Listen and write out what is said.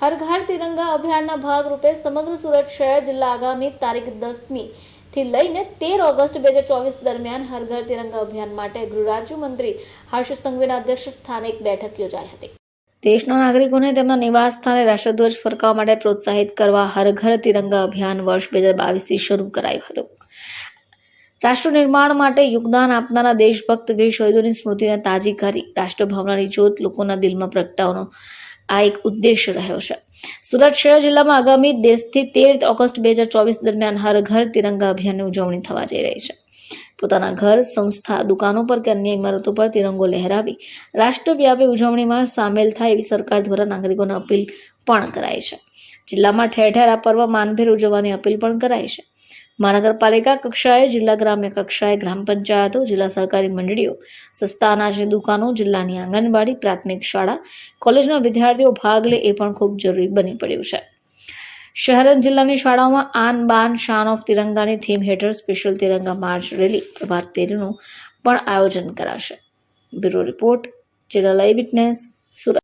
હર ઘર તિરંગા અભિયાનના ભાગરૂપે સમગ્ર સુરત શહેર જિલ્લા આગામી તારીખ દસમી થી લઈને તેર ઓગસ્ટ બે હજાર ચોવીસ દરમિયાન હર ઘર તિરંગા અભિયાન માટે ગૃહ રાજ્યમંત્રી હર્ષ સંઘવીના અધ્યક્ષ સ્થાને એક બેઠક યોજાઈ હતી. દેશના નાગરિકોને તેમના નિવાસ સ્થાને રાષ્ટ્રધ્વજ ફરકાવવા માટે પ્રોત્સાહિત કરવા હર ઘર તિરંગા અભિયાન વર્ષ બે હજાર બાવીસથી શરૂ કરાયું હતું. રાષ્ટ્ર નિર્માણ માટે યોગદાન આપનારા દેશભક્ત વીર શહીદોની સ્મૃતિને તાજી કરી રાષ્ટ્રભાવનાની જ્યોત લોકોના દિલમાં પ્રગટાવવાનો આ એક ઉદ્દેશ્ય રહ્યો છે. સુરત શહેર જિલ્લામાં આગામી દેશથી તેર ઓગસ્ટ બે હજાર ચોવીસ દરમિયાન હર ઘર તિરંગા અભિયાનની ઉજવણી થવા જઈ રહી છે. પોતાના ઘર, સંસ્થા, દુકાનો પર કે અન્ય ઇમારતો પર તિરંગો લહેરાવી રાષ્ટ્રવ્યાપી ઉજવણીમાં સામેલ થાય એવી સરકાર દ્વારા નાગરિકોને અપીલ પણ કરાઈ છે. જિલ્લામાં ઠેર ઠેર આ પર્વ માનભેર ઉજવવાની અપીલ પણ કરાઈ છે. મહાનગરપાલિકા કક્ષાએ, જિલ્લા ગ્રામ્ય કક્ષાએ, ગ્રામ પંચાયતો, જિલ્લા સહકારી મંડળીઓ સસ્તા અનાજની દુકાનો, જિલ્લાની આંગણવાડી, પ્રાથમિક શાળા, કોલેજના વિદ્યાર્થીઓ ભાગ લે એ પણ ખૂબ જરૂરી બની પડ્યું છે. શહેર જિલ્લાની શાળાઓમાં આન બાન, શાન ઓફ તિરંગાની થીમ હેઠળ સ્પેશિયલ તિરંગા માર્ચ રેલી પ્રભાત ફેરીનું પણ આયોજન કરાશે. બ્યુરો રિપોર્ટ, જિલ્લા લાઈવ વિટનેસ, સુરત.